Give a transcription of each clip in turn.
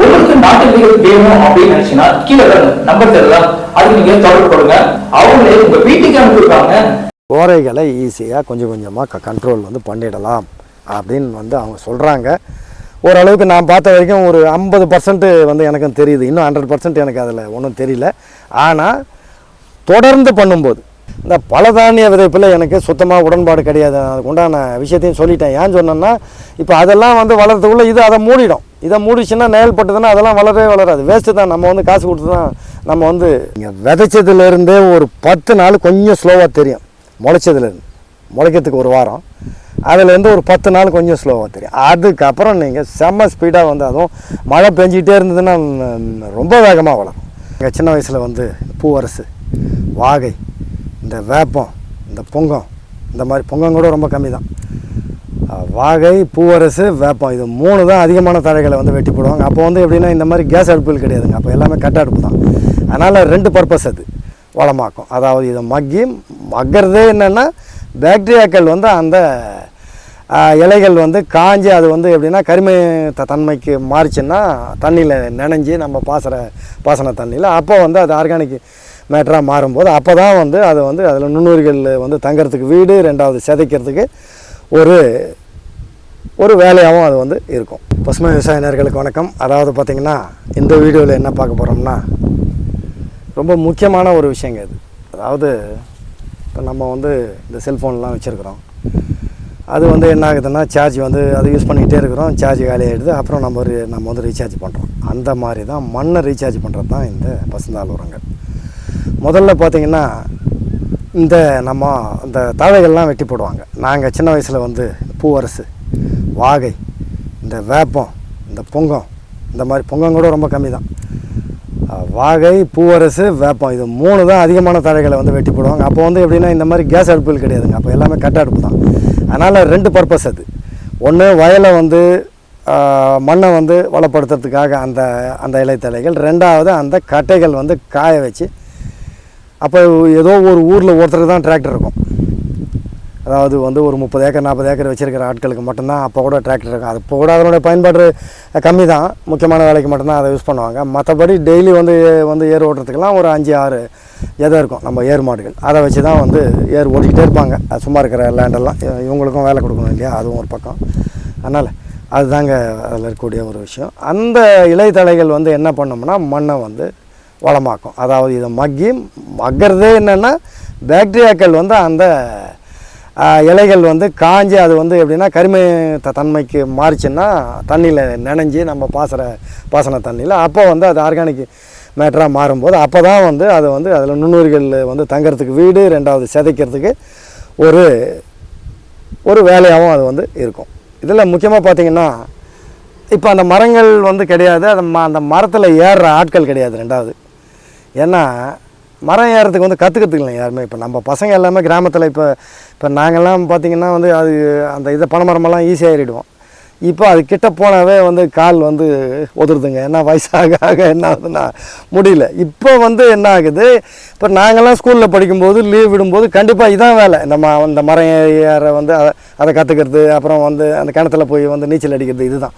உங்களுக்கு நாட்டு விதைகள் வேணும் அப்படின்னு நினைச்சீங்கன்னா கீழே நம்பர் தெரியலாம் அதுக்கு நீங்க தொடர்பு கொடுங்க. அவங்களே உங்க வீட்டுக்கு அனுப்பிடுவாங்க கோரைகளை ஈஸியாக கொஞ்சம் கொஞ்சமாக கண்ட்ரோல் வந்து பண்ணிடலாம் அப்படின்னு வந்து அவங்க சொல்கிறாங்க ஓரளவுக்கு நான் பார்த்த வரைக்கும் ஒரு ஐம்பது பர்சன்ட் வந்து எனக்கும் தெரியுது. இன்னும் ஹண்ட்ரட் பர்சன்ட் எனக்கு அதில் ஒன்றும் தெரியல. ஆனால் தொடர்ந்து பண்ணும்போது இந்த பலதானிய விதைப்பில் எனக்கு சுத்தமாக உடன்பாடு கிடையாது. அதுக்குண்டான விஷயத்தையும் சொல்லிட்டேன். ஏன் சொன்னேன்னா இப்போ அதெல்லாம் வந்து வளர்த்துக்குள்ளே இது அதை மூடிடும். இதை மூடிச்சுன்னா நேல் பட்டதுன்னா அதெல்லாம் வளரவே வளராது. வேஸ்ட்டு தான். நம்ம வந்து காசு கொடுத்து தான் நம்ம வந்து இங்கே விதைச்சதுலேருந்தே ஒரு பத்து நாள் கொஞ்சம் ஸ்லோவாக தெரியும். முளைச்சதுலேருந்து. முளைக்கிறதுக்கு ஒரு வாரம். அதுலேருந்து ஒரு பத்து நாள் கொஞ்சம் ஸ்லோவாக தெரியும். அதுக்கப்புறம் நீங்கள் செம்ம ஸ்பீடாக வந்து அதுவும் மழை பெஞ்சிக்கிட்டே இருந்ததுன்னா ரொம்ப வேகமாக வளரும். எங்கள் சின்ன வயசில் வந்து பூவரசு வாகை இந்த வேப்பம் இந்த பொங்கம் இந்த மாதிரி பொங்கம் கூட ரொம்ப கம்மி தான் வாகை பூவரசு வேப்பம் இது மூணு தான் அதிகமான தழைகளை வந்து வெட்டி போடுவாங்க. அப்போ வந்து எப்படின்னா இந்த மாதிரி கேஸ் அடுப்புகள் கிடையாதுங்க. அப்போ எல்லாமே கட்ட அடுப்பு தான். அதனால் ரெண்டு பர்பஸ் அது வளமாக்கும். அதாவது இதை மக்கி மக்கிறதே என்னென்னா பேக்டீரியாக்கள் வந்து அந்த இலைகள் வந்து காஞ்சி அது வந்து எப்படின்னா கருமை த தன்மைக்கு மாறிச்சுன்னா தண்ணியில் நனைஞ்சு நம்ம பாசற பாசன தண்ணியில் அப்போ வந்து அது ஆர்கானிக் மேட்டராக மாறும்போது அப்போ தான் வந்து அதை வந்து அதில் நுண்ணுயிர்கள் வந்து தங்கிறதுக்கு வீடு ரெண்டாவது சிதைக்கிறதுக்கு ஒரு ஒரு வேலையாகவும் அது வந்து இருக்கும். பசுமை விவசாயினர்களுக்கு வணக்கம். அதாவது பார்த்திங்கன்னா இந்த வீடியோவில் என்ன பார்க்க போகிறோம்னா ரொம்ப முக்கியமான ஒரு விஷயங்க இது. அதாவது இப்போ நம்ம வந்து இந்த செல்ஃபோன்லாம் வச்சுருக்குறோம். அது வந்து என்ன ஆகுதுன்னா சார்ஜ் வந்து அது யூஸ் பண்ணிக்கிட்டே இருக்கிறோம். சார்ஜ் காலி அப்புறம் நம்ம ஒரு நம்ம வந்து ரீசார்ஜ் பண்ணுறோம் அந்த மாதிரி தான் மண்ணை ரீசார்ஜ் பண்ணுறது தான் இந்த பசுந்தாள் உரங்கள். முதல்ல பார்த்திங்கன்னா இந்த நம்ம இந்த தழைகள்லாம் வெட்டி போடுவாங்க. நாங்கள் சின்ன வயசில் வந்து பூவரசு வாகை இந்த வேப்பம் இந்த பொங்கம் இந்த மாதிரி பொங்கம் கூட ரொம்ப கம்மி தான் வாகை பூவரசு வேப்பம் இது மூணு தான் அதிகமான தழைகளை வந்து வெட்டி போடுவாங்க. அப்போ வந்து எப்படின்னா இந்த மாதிரி கேஸ் அடுப்புகள் கிடையாதுங்க. அப்போ எல்லாமே கட்ட அடுப்பு தான். அதனால் ரெண்டு பர்பஸ் அது. ஒன்று வயலை வந்து மண்ணை வந்து வளப்படுத்துறதுக்காக அந்த அந்த இலைத்தழைகள் ரெண்டாவது அந்த கட்டைகள் வந்து காய வச்சு அப்போ ஏதோ ஒரு ஊரில் ஒருத்தருக்கு தான் டிராக்டர் இருக்கும். அதாவது வந்து ஒரு முப்பது ஏக்கர் நாற்பது ஏக்கர் வச்சுருக்கிற ஆட்களுக்கு மட்டும்தான் அப்போ கூட டிராக்டர் இருக்கும். அது இப்போ கூட அதனுடைய பயன்பாடு கம்மி தான். முக்கியமான வேலைக்கு மட்டும்தான் அதை யூஸ் பண்ணுவாங்க. மற்றபடி டெய்லி வந்து வந்து ஏர் ஓட்டுறதுக்கெல்லாம் ஒரு அஞ்சு ஆறு எதை இருக்கும். நம்ம ஏர் மாடுகள். அதை வச்சு தான் வந்து ஏர் ஓட்டிக்கிட்டே இருப்பாங்க. சும்மா இருக்கிற லேண்டெல்லாம் இவங்களுக்கும் வேலை கொடுக்கணும் இல்லையா? அதுவும் ஒரு பக்கம். அதனால் அதுதாங்க அதில் இருக்கக்கூடிய ஒரு விஷயம். அந்த இலைத்தலைகள் வந்து என்ன பண்ணோம்னா மண்ணை வந்து வளமாக்கும். அதாவது இதை மக்கி மக்கிறதே என்னென்னா பேக்டீரியாக்கள் வந்து அந்த இலைகள் வந்து காஞ்சி அது வந்து எப்படின்னா கருமை த தன்மைக்கு மாறிச்சுன்னா தண்ணியில் நினைஞ்சி நம்ம பாசற பாசன தண்ணியில் அப்போ வந்து அது ஆர்கானிக் மேட்டராக மாறும்போது அப்போ தான் வந்து அது வந்து அதில் நுண்ணுயிர்கள் வந்து தங்கிறதுக்கு வீடு ரெண்டாவது சிதைக்கிறதுக்கு ஒரு ஒரு வேலையாகவும் அது வந்து இருக்கும். இதில் முக்கியமாக பார்த்தீங்கன்னா இப்போ அந்த மரங்கள் வந்து கிடையாது அந்த ம அந்த மரத்தில் ஏறுற ஆட்கள் கிடையாது ரெண்டாவது. ஏன்னா மரம் ஏறத்துக்கு வந்து கற்றுக்கிறதுக்கு இல்லை யாருமே. இப்போ நம்ம பசங்க எல்லாமே கிராமத்தில் இப்போ இப்போ நாங்கள்லாம் பார்த்திங்கன்னா வந்து அது அந்த இதை பனைமரமெல்லாம் ஈஸியாக ஏறிடுவோம் இப்போ அது கிட்ட போனாவே வந்து கால் வந்து ஒதுருதுங்க ஏன்னா வயசாக ஆக என்ன ஆகுதுன்னா முடியல. இப்போ வந்து என்ன ஆகுது? இப்போ நாங்கள்லாம் ஸ்கூலில் படிக்கும்போது லீவ் விடும்போது கண்டிப்பாக இதான் வேலை. நம்ம அந்த மரம் ஏற வந்து அதை அதை கற்றுக்கிறது அப்புறம் வந்து அந்த கிணத்துல போய் வந்து நீச்சல் அடிக்கிறது இதுதான்.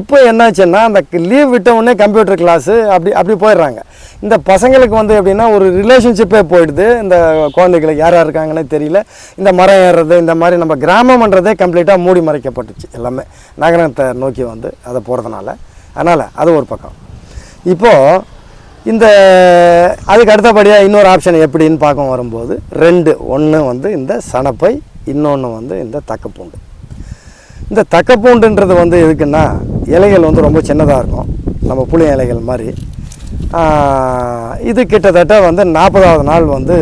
இப்போ என்னாச்சுன்னா அந்த லீவ் விட்ட உடனே கம்ப்யூட்டர் கிளாஸு அப்படி அப்படி போயிடுறாங்க. இந்த பசங்களுக்கு வந்து எப்படின்னா ஒரு ரிலேஷன்ஷிப்பே போயிடுது. இந்த குழந்தைகளுக்கு யார் யார் இருக்காங்கன்னே தெரியல. இந்த மரம் ஏறுறது இந்த மாதிரி நம்ம கிராமம்ன்றதே கம்ப்ளீட்டாக மூடி மறைக்கப்பட்டுச்சு எல்லாமே. நகரத்தை நோக்கி வந்து அதை போகிறதுனால அதனால் அது ஒரு பக்கம். இப்போது இந்த அதுக்கு அடுத்தபடியாக இன்னொரு ஆப்ஷன் எப்படின்னு பார்க்க வரும்போது ரெண்டு ஒன்று வந்து இந்த சணப்பை இன்னொன்று வந்து இந்த தக்கப்பூண்டு. இந்த தக்கப்பூண்டுன்றது வந்து எதுக்குன்னா இலைகள் வந்து ரொம்ப சின்னதாக இருக்கும். நம்ம புளிய இலைகள் மாதிரி. இது கிட்டத்தட்ட வந்து நாற்பதாவது நாள் வந்து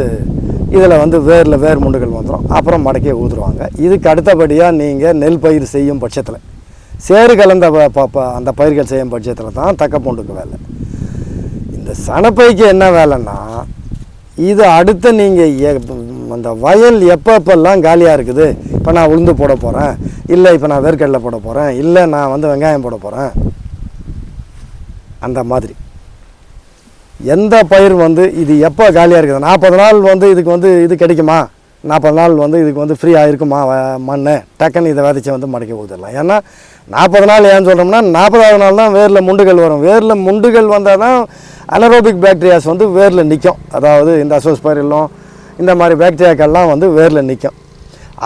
இதில் வந்து வேரில் வேர் முண்டுகள் வந்துடும் அப்புறம் மடக்கே ஊதுருவாங்க. இதுக்கு அடுத்தபடியாக நீங்கள் நெல் பயிர் செய்யும் பட்சத்தில் சேறு கலந்த ப- அந்த பயிர்கள் செய்யும் பட்சத்தில் தான் தக்க பூண்டுக்கு வேலை. இந்த சனப்பைக்கு என்ன வேலைன்னா இது அடுத்து நீங்கள் அந்த வயல் எப்போ எப்பெல்லாம் காலியாக இருக்குது இப்போ நான் உளுந்து போட போகிறேன் இல்லை இப்போ நான் வேர்க்கடலை போட போகிறேன் இல்லை நான் வந்து வெங்காயம் போட போகிறேன் அந்த மாதிரி. எந்த பயிர் வந்து இது எப்போ காலியாக இருக்குது? நாற்பது நாள் வந்து இதுக்கு வந்து இது கிடைக்குமா? நாற்பது நாள் வந்து இதுக்கு வந்து ஃப்ரீயாக இருக்குமா மண் டக்குன்னு இதை விதைச்சி வந்து மடக்கி ஊற்றிடலாம் ஏன்னா நாற்பது நாள் ஏன்னு சொல்கிறோம்னா நாற்பதாவது நாள் தான் வேரில் முண்டுகள் வரும். வேரில் முண்டுகள் வந்தால் தான் அனரோபிக் பேக்டீரியாஸ் வந்து வேரில் நிற்கும் அதாவது இந்த அசோஸ்பைரிலும் இந்த மாதிரி பேக்டீரியாக்கள்லாம் வந்து வேரில் நிற்கும்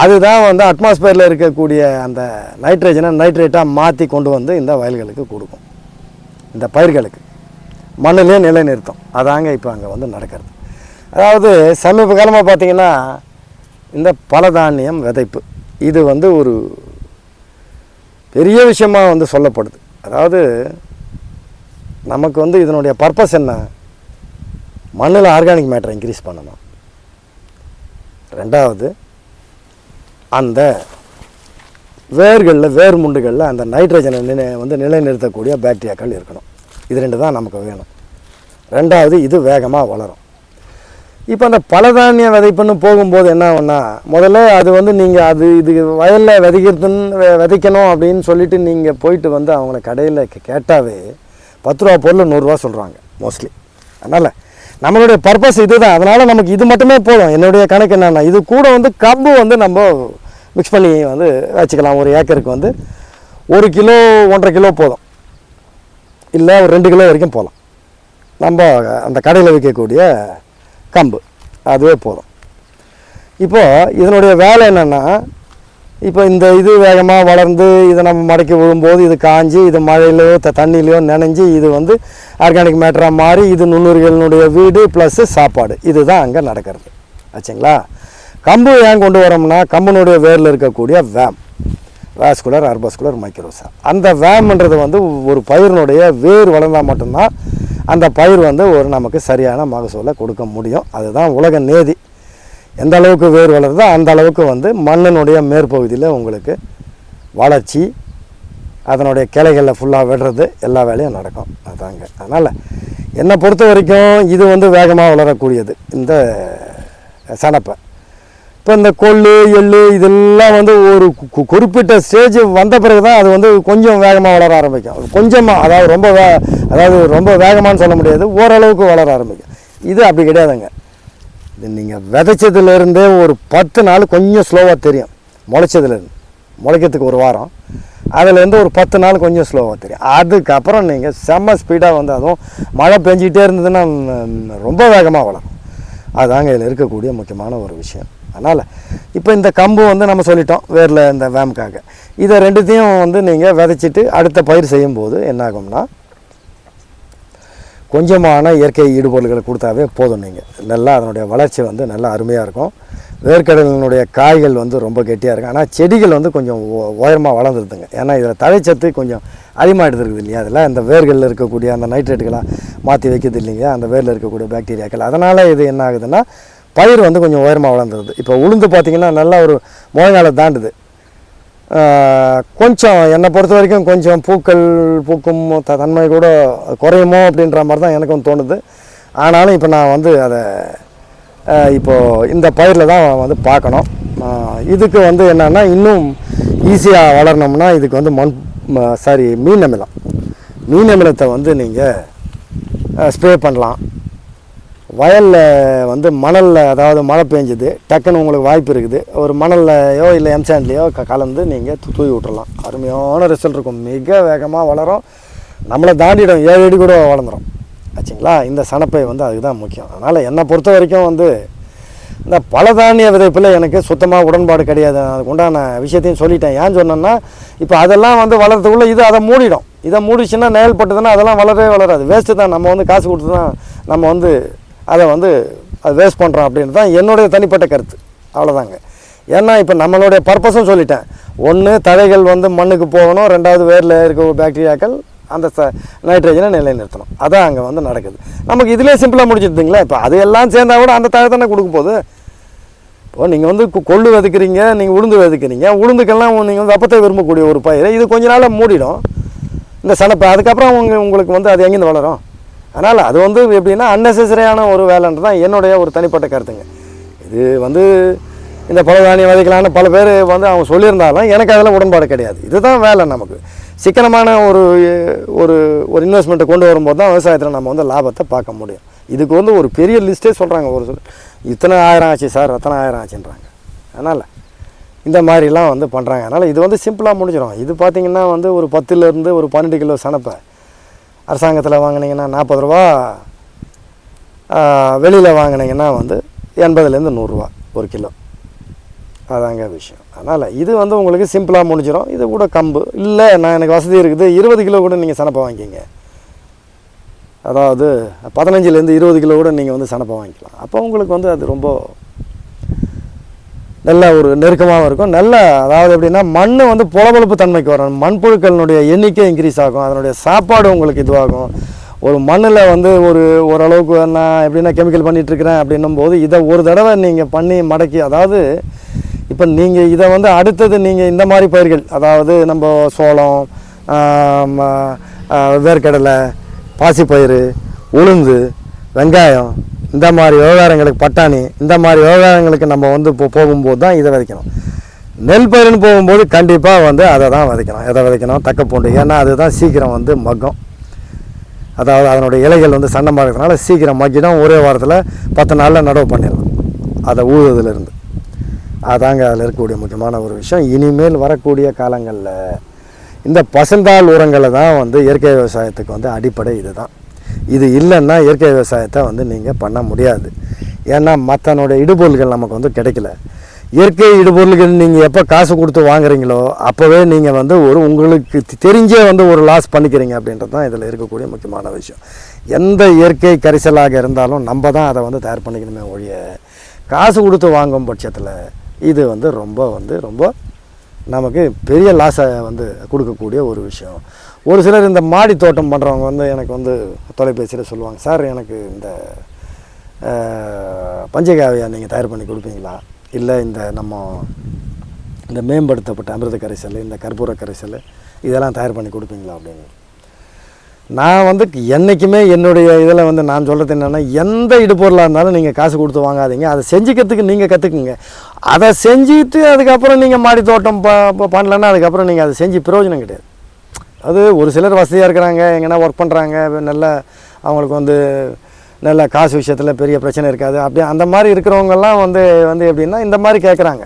அதுதான் வந்து அட்மாஸ்பியரில் இருக்கக்கூடிய அந்த நைட்ரஜனை நைட்ரேட்டாக மாற்றி கொண்டு வந்து இந்த வயல்களுக்கு கொடுக்கும். இந்த பயிர்களுக்கு. மண்ணிலே நிலைநிறுத்தும். அதாங்க இப்போ அங்கே வந்து நடக்கிறது. அதாவது சமீப காலமாக பார்த்தீங்கன்னா இந்த பலதானியம் விதைப்பு இது வந்து ஒரு பெரிய விஷயமாக வந்து சொல்லப்படுது. அதாவது நமக்கு வந்து இதனுடைய பர்பஸ் என்ன? மண்ணில் ஆர்கானிக் மேட்டரை இன்க்ரீஸ் பண்ணணும். ரெண்டாவது அந்த வேர்களில் வேர் முண்டுகளில் அந்த நைட்ரஜனை நினை வந்து நிலைநிறுத்தக்கூடிய பாக்டீரியாக்கள் இருக்கணும். இது ரெண்டு தான் நமக்கு வேணும். ரெண்டாவது இது வேகமாக வளரும். இப்போ அந்த பலதானிய விதைப்புன்னு போகும்போது என்ன ஒன்றா முதல்ல அது வந்து நீங்கள் அது இது வயலில் விதைக்கிறதுன்னு விதைக்கணும் அப்படின்னு சொல்லிட்டு நீங்கள் போயிட்டு வந்து அவங்கள கடையில் கேட்டாவே பத்து ரூபா பொருள் நூறுரூவா சொல்கிறாங்க மோஸ்ட்லி அதனால் நம்மளுடைய பர்பஸ் இதுதான். அதனால் நமக்கு இது மட்டுமே போதும். என்னுடைய கணக்கு என்னென்னா இது கூட வந்து கம்பு வந்து நம்ம மிக்ஸ் பண்ணி வந்து வச்சுக்கலாம். ஒரு ஏக்கருக்கு வந்து ஒரு கிலோ ஒன்றரை கிலோ போதும். இல்லை ஒரு ரெண்டு கிலோ வரைக்கும் போகலாம் நம்ம அந்த கடையில் விற்கக்கூடிய கம்பு. அதுவே போதும். இப்போ இதனுடைய வேலை என்னென்னா இப்போ இந்த இது வேகமாக வளர்ந்து இதை நம்ம மடக்கி விழும்போது இது காஞ்சி இது மழையிலையோ த தண்ணியிலையோ நனைஞ்சு இது வந்து ஆர்கானிக் மேட்டராக மாறி இது நுண்ணுயிர்களுடைய வீடு ப்ளஸ்ஸு சாப்பாடு. இதுதான் அங்கே நடக்கிறது. ஆச்சுங்களா? கம்பு ஏன் கொண்டு வரோம்னா கம்பினுடைய வேரில் இருக்கக்கூடிய வேம். வேஸ்குலர் அர்பஸ்குலர் மைக்ரோசா அந்த வேம்ன்றது வந்து ஒரு பயிரினுடைய வேர் வளர்ந்தால் மட்டும்தான் அந்த பயிர் வந்து ஒரு நமக்கு சரியான மகசூலை கொடுக்க முடியும். அதுதான் உலக நேதி. எந்த அளவுக்கு வேர் வளருதோ அந்த அளவுக்கு வந்து மண்ணினுடைய மேற்பகுதியில் உங்களுக்கு வளர்ச்சி அதனுடைய கிளைகளில் ஃபுல்லாக விடுறது எல்லா வேலையும் நடக்கும். அதாங்க. அதனால் என்னை பொறுத்த வரைக்கும் இது வந்து வேகமாக வளரக்கூடியது. இந்த சனப்பை. இப்போ இந்த கொள்ளு எள்ளு இதெல்லாம் வந்து ஒரு குறிப்பிட்ட ஸ்டேஜ் வந்த பிறகு தான் அது வந்து கொஞ்சம் வேகமாக வளர ஆரம்பிக்கும். கொஞ்சமாக அதாவது ரொம்ப வே அதாவது ரொம்ப வேகமானு சொல்ல முடியாது ஓரளவுக்கு வளர ஆரம்பிக்கும். இது அப்படி கிடையாதுங்க. இது நீங்கள் விதைச்சதுலேருந்தே ஒரு பத்து நாள் கொஞ்சம் ஸ்லோவாக தெரியும். முளைச்சதுலேருந்து. முளைக்கிறதுக்கு ஒரு வாரம். அதுலேருந்து ஒரு பத்து நாள் கொஞ்சம் ஸ்லோவாக தெரியும். அதுக்கப்புறம் நீங்கள் செம்ம ஸ்பீடாக வந்து அதுவும் மழை பெஞ்சிக்கிட்டே இருந்ததுன்னா ரொம்ப வேகமாக வளரும். அதுதாங்க இதில் இருக்கக்கூடிய முக்கியமான ஒரு விஷயம். அதனால் இப்போ இந்த கம்பு வந்து நம்ம சொல்லிட்டோம் வேரில் இந்த வேம்காக. இதை ரெண்டுத்தையும் வந்து நீங்கள் விதைச்சிட்டு அடுத்த பயிர் செய்யும்போது என்னாகும்னா கொஞ்சமான இயற்கை ஈடுபாடுகளை கொடுத்தாவே போதும் நீங்கள் நல்லா அதனுடைய வளர்ச்சி வந்து நல்லா அருமையாக இருக்கும். வேர்க்கடலினுடைய காய்கள் வந்து ரொம்ப கெட்டியாக இருக்கும். ஆனால் செடிகள் வந்து கொஞ்சம் உயரமாக வளர்ந்துருதுங்க. ஏன்னா இதில் தழைச்சத்து கொஞ்சம் அதிகமாக எடுத்துருக்குது இல்லையா? அதில் அந்த வேர்களில் இருக்கக்கூடிய அந்த நைட்ரேட்டுகளாக மாற்றி வைக்கிறது இல்லைங்க. அந்த வேரில் இருக்கக்கூடிய பாக்டீரியாக்கள். அதனால் இது என்ன ஆகுதுன்னா பயிர் வந்து கொஞ்சம் உயரமாக வளர்ந்துருது இப்போ உளுந்து பார்த்திங்கன்னா நல்லா ஒரு முழங்கால தாண்டுது. கொஞ்சம் என்னை பொறுத்த வரைக்கும் கொஞ்சம் பூக்கள் பூக்கும் த- தன்மை கூட குறையுமோ அப்படின்ற மாதிரி தான் எனக்கும் தோணுது. ஆனாலும் இப்போ நான் வந்து அதை இப்போது இந்த பயிரில் தான் வந்து பார்க்கணும் இதுக்கு வந்து என்னென்னா இன்னும் ஈஸியாக வளரணும்னா இதுக்கு வந்து மண் சாரி மீன் அமிலம். மீன் அமிலத்தை வந்து நீங்கள் ஸ்ப்ரே பண்ணலாம். வயலில் வந்து மணலில் அதாவது மழை பெஞ்சுது டக்குன்னு உங்களுக்கு வாய்ப்பு இருக்குது. ஒரு மணல்லையோ இல்லை எம்சாண்ட்லேயோ க கலந்து நீங்கள் தூ தூவி விட்டுறலாம். அருமையான ரிசல்ட் இருக்கும். மிக வேகமாக வளரும். நம்மளை தாண்டிடும். ஏழு அடி கூட வளர்ந்துடும் ஆச்சுங்களா? இந்த சனப்பை வந்து அதுக்கு தான் முக்கியம். அதனால் என்னை பொறுத்த வரைக்கும் வந்து இந்த பலதானிய விதைப்பில் எனக்கு சுத்தமாக உடன்பாடு கிடையாது. அதுக்கு உண்டான விஷயத்தையும் சொல்லிட்டேன். ஏன் சொன்னேன்னா இப்போ அதெல்லாம் வந்து வளர்றதுக்குள்ளே இது அதை மூடிடும். இதை மூடிச்சுன்னா நேல் பட்டதுன்னா அதெல்லாம் வளரவே வளராது. வேஸ்ட்டு தான். நம்ம வந்து காசு கொடுத்து தான் நம்ம வந்து அதை வந்து அது வேஸ்ட் பண்ணுறோம் அப்படின்னு தான் என்னுடைய தனிப்பட்ட கருத்து. அவ்வளோதாங்க ஏன்னா இப்போ நம்மளுடைய பர்பஸும் சொல்லிட்டேன். ஒன்று தழைகள் வந்து மண்ணுக்கு போகணும். ரெண்டாவது வேரில் இருக்க பாக்டீரியாக்கள் அந்த ச நைட்ரஜனை நிலைநிறுத்தணும். அதான் அங்கே வந்து நடக்குது. நமக்கு இதிலே சிம்பிளாக முடிச்சிருந்தீங்களா இப்போ அது எல்லாம் சேர்ந்தா கூட அந்த தழை தானே கொடுக்க போகுது? இப்போ நீங்கள் வந்து கொ- கொள்ளு விதைக்கிறீங்க நீங்கள் உளுந்து விதைக்கிறீங்க. உளுந்துக்கெல்லாம் நீங்கள் வந்து அப்பத்தை விரும்பக்கூடிய ஒரு பயிர். இது கொஞ்ச நாளாக மூடிடும். இந்த சனப்பை அதுக்கப்புறம் உங்க உங்களுக்கு வந்து அது எங்கேருந்து வளரும்? அதனால் அது வந்து எப்படின்னா அன்னெசரியான ஒரு வேலைன்றது தான் என்னுடைய ஒரு தனிப்பட்ட கருத்துங்க. இது வந்து இந்த பல தானியம் விதைக்கலான்னு பல பேர் வந்து அவங்க சொல்லியிருந்தாலும் எனக்கு அதில் உடன்பாடு கிடையாது. இதுதான் வேலை நமக்கு. சிக்கனமான ஒரு ஒரு ஒரு இன்வெஸ்ட்மெண்ட்டை கொண்டு வரும்போது தான் விவசாயத்தில் நம்ம வந்து லாபத்தை பார்க்க முடியும். இதுக்கு வந்து ஒரு பெரிய லிஸ்ட்டே சொல்கிறாங்க ஒரு சொல் இத்தனை ஆயிரம் ஆச்சு சார் அத்தனை ஆயிரம் ஆச்சுன்றாங்க. அதனால் இந்த மாதிரிலாம் வந்து பண்ணுறாங்க அதனால் இது வந்து சிம்பிளாக முடிஞ்சிடும். இது பார்த்திங்கன்னா வந்து ஒரு பத்துலேருந்து ஒரு பன்னெண்டு கிலோ சனப்பை அரசாங்கத்தில் வாங்கினீங்கன்னா நாற்பது ரூபா வெளியில் வாங்கினீங்கன்னா வந்து எண்பதுலேருந்து நூறுரூவா ஒரு கிலோ. அதாங்க விஷயம். அதனால் இது வந்து உங்களுக்கு சிம்பிளாக முடிஞ்சிடும் இது கூட கம்பு. இல்லை நான் எனக்கு வசதி இருக்குது. இருபது கிலோ கூட நீங்கள் சனப்பை வாங்கிக்கிங்க. அதாவது பதினஞ்சுலேருந்து இருபது கிலோ கூட நீங்கள் வந்து சனப்பை வாங்கிக்கலாம். அப்போ உங்களுக்கு வந்து அது ரொம்ப நல்ல ஒரு நெருக்கமாகவும் இருக்கும். நல்ல அதாவது எப்படின்னா மண் வந்து புலபொலப்பு தன்மைக்கு வரும். மண்புழுக்களினுடைய எண்ணிக்கை இன்க்ரீஸ் ஆகும். அதனுடைய சாப்பாடு உங்களுக்கு இதுவாகும். ஒரு மண்ணில் வந்து ஒரு ஓரளவுக்கு நான் எப்படின்னா கெமிக்கல் பண்ணிகிட்ருக்கிறேன் அப்படின்னும் போது இதை ஒரு தடவை நீங்கள் பண்ணி மடக்கி அதாவது இப்போ நீங்கள் இதை வந்து அடுத்தது நீங்கள் இந்த மாதிரி பயிர்கள் அதாவது நம்ம சோளம் வேர்க்கடலை பாசிப்பயிறு உளுந்து வெங்காயம் இந்த மாதிரி விவகாரங்களுக்கு பட்டாணி இந்த மாதிரி விவகாரங்களுக்கு நம்ம வந்து இப்போ போகும்போது தான் இதை விதைக்கணும். நெல் பயிர்னு போகும்போது கண்டிப்பாக வந்து அதை தான் விதைக்கணும். எதை விதைக்கணும்? தக்கப்பூண்டு ஏன்னா அதுதான் சீக்கிரம் வந்து மக்கும். அதாவது அதனுடைய இலைகள் வந்து சன்னமாக இருக்கிறதுனால சீக்கிரம் மக்கிடும். ஒரே வாரத்தில் பத்து நாளில் நடவு பண்ணிடலாம். அதை ஊதுறதுலேருந்து அதாங்க அதில் இருக்கக்கூடிய முக்கியமான ஒரு விஷயம். இனிமேல் வரக்கூடிய காலங்களில் இந்த பசுந்தாள் உரங்களை தான் வந்து இயற்கை விவசாயத்துக்கு வந்து அடிப்படை இதுதான். இது இல்லைன்னா இயற்கை விவசாயத்தை வந்து நீங்கள் பண்ண முடியாது. ஏன்னா மற்றனுடைய இடுபொருள்கள் நமக்கு வந்து கிடைக்கல. இயற்கை இடுபொருள்கள் நீங்கள் எப்போ காசு கொடுத்து வாங்குறீங்களோ அப்போவே நீங்கள் வந்து ஒரு உங்களுக்கு தெரிஞ்சே வந்து ஒரு லாஸ் பண்ணிக்கிறீங்க அப்படின்றது தான் இதில் இருக்கக்கூடிய முக்கியமான விஷயம். எந்த இயற்கை கரிசலாக இருந்தாலும் நம்ம தான் அதை வந்து தயார் பண்ணிக்கணுமே ஒழிய காசு கொடுத்து வாங்கும் பட்சத்தில் இது வந்து ரொம்ப வந்து ரொம்ப நமக்கு பெரிய லாஸை வந்து கொடுக்கக்கூடிய ஒரு விஷயம். ஒரு சிலர் இந்த மாடி தோட்டம் பண்ணுறவங்க வந்து எனக்கு வந்து தொலைபேசியில் சொல்லுவாங்க சார் எனக்கு இந்த பஞ்சகாவியை பஞ்சகாவியா நீங்கள் தயார் பண்ணி கொடுப்பீங்களா? இல்லை இந்த நம்ம இந்த மேம்படுத்தப்பட்ட அமிர்த கரைசல் இந்த கற்பூர கரைசல் இதெல்லாம் தயார் பண்ணி கொடுப்பீங்களா? அப்படின்னு. நான் வந்து என்றைக்குமே என்னுடைய இதில் வந்து நான் சொல்கிறது என்னென்னா எந்த இடுபொருளாக இருந்தாலும் நீங்கள் காசு கொடுத்து வாங்காதீங்க. அதை செஞ்சுக்கிறதுக்கு நீங்கள் கற்றுக்குங்க அதை செஞ்சுட்டு அதுக்கப்புறம் நீங்கள் மாடி தோட்டம் ப ப- பண்ணலன்னா அதுக்கப்புறம் நீங்கள் அதை செஞ்சு பிரயோஜனம் கிடையாது. அது ஒரு சிலர் வசதியாக இருக்கிறாங்க எங்கன்னா ஒர்க் பண்ணுறாங்க நல்ல அவங்களுக்கு வந்து நல்ல காசு விஷயத்தில் பெரிய பிரச்சனை இருக்காது. அப்படி அந்த மாதிரி இருக்கிறவங்கெல்லாம் வந்து வந்து எப்படின்னா இந்த மாதிரி கேட்குறாங்க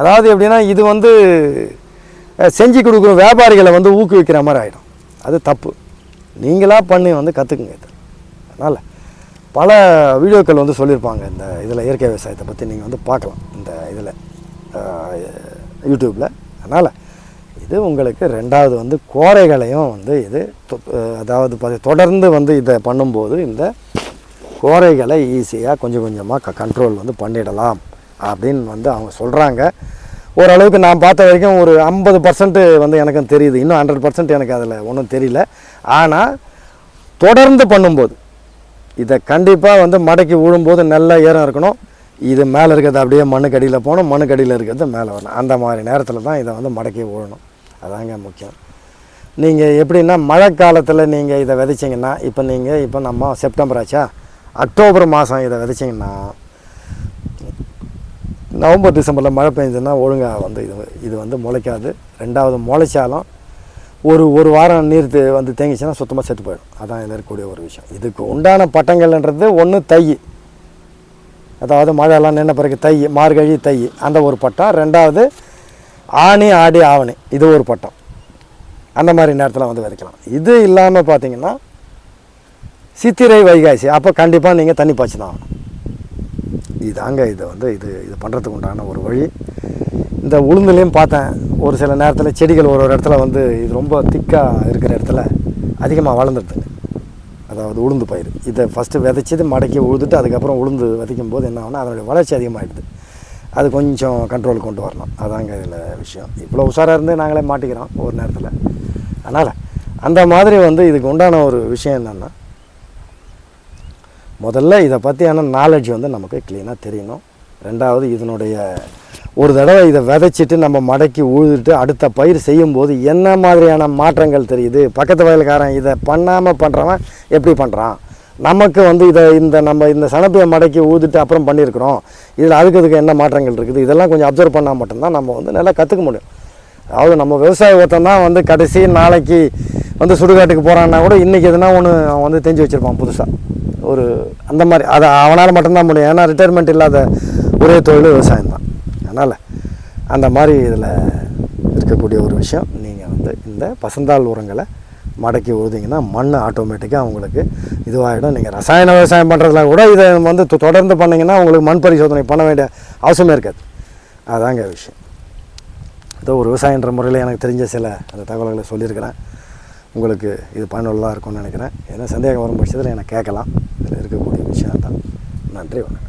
அதாவது எப்படின்னா இது வந்து செஞ்சு கொடுக்குற வியாபாரிகளை வந்து ஊக்குவிக்கிற மாதிரி ஆகிடும் அது தப்பு. நீங்களாக பண்ணி வந்து கற்றுக்குங்க இது. அதனால் பல வீடியோக்கள் வந்து சொல்லியிருப்பாங்க இந்த இதில் இயற்கை விவசாயத்தை பற்றி நீங்கள் வந்து பார்க்கலாம் இந்த இதில் யூடியூப்பில் அதனால் இது உங்களுக்கு ரெண்டாவது வந்து கோரைகளையும் வந்து இது தொ- அதாவது ப- தொடர்ந்து வந்து இதை பண்ணும்போது இந்த கோரைகளை ஈஸியாக கொஞ்சம் கொஞ்சமாக க கண்ட்ரோல் வந்து பண்ணிடலாம் அப்படின்னு வந்து அவங்க சொல்கிறாங்க ஓரளவுக்கு நான் பார்த்த வரைக்கும் ஒரு ஐம்பது பர்சன்ட் வந்து எனக்கும் தெரியுது. இன்னும் ஹண்ட்ரட் பர்சன்ட் எனக்கு அதில் ஒன்றும் தெரியல. ஆனால் தொடர்ந்து பண்ணும்போது இதை கண்டிப்பாக வந்து மடக்கி விழும்போது நல்ல ஏறம் இருக்கணும். இது மேலே இருக்கிறது அப்படியே மண்ணுக்கடியில் போகணும் மண்ணுக்கடியில் இருக்கிறது மேலே வரணும். அந்த மாதிரி நேரத்தில் தான் இதை வந்து மடக்கி விழணும். அதாங்க முக்கியம். நீங்கள் எப்படின்னா மழை காலத்தில் நீங்கள் இதை விதைச்சிங்கன்னா இப்போ நீங்கள் இப்போ நம்ம செப்டம்பர் ஆச்சா? அக்டோபர் மாதம் இதை விதைச்சிங்கன்னா நவம்பர் டிசம்பரில் மழை பெஞ்சதுன்னா ஒழுங்காக வந்து இது இது வந்து முளைக்காது. ரெண்டாவது முளைச்சாலும் ஒரு ஒரு வாரம் நீர் வந்து தேங்கிச்சுன்னா சுத்தமாக செத்து போயிடும். அதான் இதில் இருக்கக்கூடிய ஒரு விஷயம். இதுக்கு உண்டான பட்டங்கள்ன்றது ஒன்று தை. அதாவது மழையெல்லாம் நின்ன பிறகு தை மார்கழி தை. அந்த ஒரு பட்டம். ரெண்டாவது ஆனி ஆடி ஆவணி. இது ஒரு பட்டம். அந்த மாதிரி நேரத்தில் வந்து விதைக்கலாம். இது இல்லாமல் பார்த்தீங்கன்னா சித்திரை வைகாசி. அப்போ கண்டிப்பாக நீங்கள் தண்ணி பாய்ச்சி தான் ஆகணும். இதாங்க இது வந்து இது இது பண்ணுறதுக்கு உண்டான ஒரு வழி. இந்த உளுந்துலேயும் பார்த்தேன். ஒரு சில நேரத்தில் செடிகள் ஒரு ஒரு இடத்துல வந்து இது ரொம்ப திக்காக இருக்கிற இடத்துல அதிகமாக வளர்ந்துடுதுங்க அதாவது உளுந்து பயிர் இதை ஃபஸ்ட்டு விதைச்சது மடக்கி உழுதுட்டு அதுக்கப்புறம் உளுந்து விதைக்கும் போது என்ன ஆகும்னா அதனுடைய வளர்ச்சி அதிகமாகிடுது அது கொஞ்சம் கண்ட்ரோல் கொண்டு வரணும். அதாங்க இதில் விஷயம். இவ்வளோ உஷாராக இருந்து நாங்களே மாட்டிக்கிறோம் ஒரு நேரத்தில். அதனால் அந்த மாதிரி வந்து இதுக்கு உண்டான ஒரு விஷயம் என்னென்னா முதல்ல இதை பற்றியான நாலேஜ் வந்து நமக்கு க்ளீனாக தெரியணும். ரெண்டாவது இதனுடைய ஒரு தடவை இதை விதைச்சிட்டு நம்ம மடக்கி உழுதுட்டு அடுத்த பயிர் செய்யும்போது என்ன மாதிரியான மாற்றங்கள் தெரியுது? பக்கத்து வயலுக்காரன் இதை பண்ணாமல் பண்ணுறவன் எப்படி பண்ணுறான் நமக்கு வந்து இதை இந்த நம்ம இந்த சனப்பையை மடக்கி ஊதிட்டு அப்புறம் பண்ணியிருக்கிறோம். இதில் அதுக்கு இதுக்கு என்ன மாற்றங்கள் இருக்குது? இதெல்லாம் கொஞ்சம் அப்சர்வ் பண்ணால் மட்டும்தான் நம்ம வந்து நல்லா கற்றுக்க முடியும். அதாவது நம்ம விவசாய ஒருத்தன் தான் வந்து கடைசி நாளைக்கு வந்து சுடுகாட்டுக்கு போகிறான்னா கூட இன்றைக்கி எதுனா ஒன்று அவன் வந்து தெரிஞ்சு வச்சுருப்பான் புதுசாக ஒரு அந்த மாதிரி. அதை அவனால் மட்டும்தான் முடியும். ஏன்னா ரிட்டையர்மெண்ட் இல்லாத ஒரே தொழில் விவசாயம் தான். அதனால் அந்த மாதிரி இதில் இருக்கக்கூடிய ஒரு விஷயம். நீங்கள் வந்து இந்த பசந்தால் உரங்களை மடக்கி உழுதிங்கன்னா மண் ஆட்டோமேட்டிக்காக உங்களுக்கு இதுவாகிடும் நீங்கள் ரசாயன விவசாயம் பண்ணுறதுல கூட இதை வந்து தொ- தொடர்ந்து பண்ணிங்கன்னா உங்களுக்கு மண் பரிசோதனை பண்ண வேண்டிய அவசியமே இருக்காது. அதாங்க விஷயம். ஏதோ ஒரு விவசாயன்ற முறையில் எனக்கு தெரிஞ்ச சில அந்த தகவல்களை சொல்லியிருக்கிறேன். உங்களுக்கு இது பயனுள்ளதாக இருக்கும்னு நினைக்கிறேன். ஏன்னா சந்தேகம் வரும் பட்சத்தில் எனக்கு கேட்கலாம். இதில் இருக்கக்கூடிய விஷயம் தான் நன்றி வணக்கம்.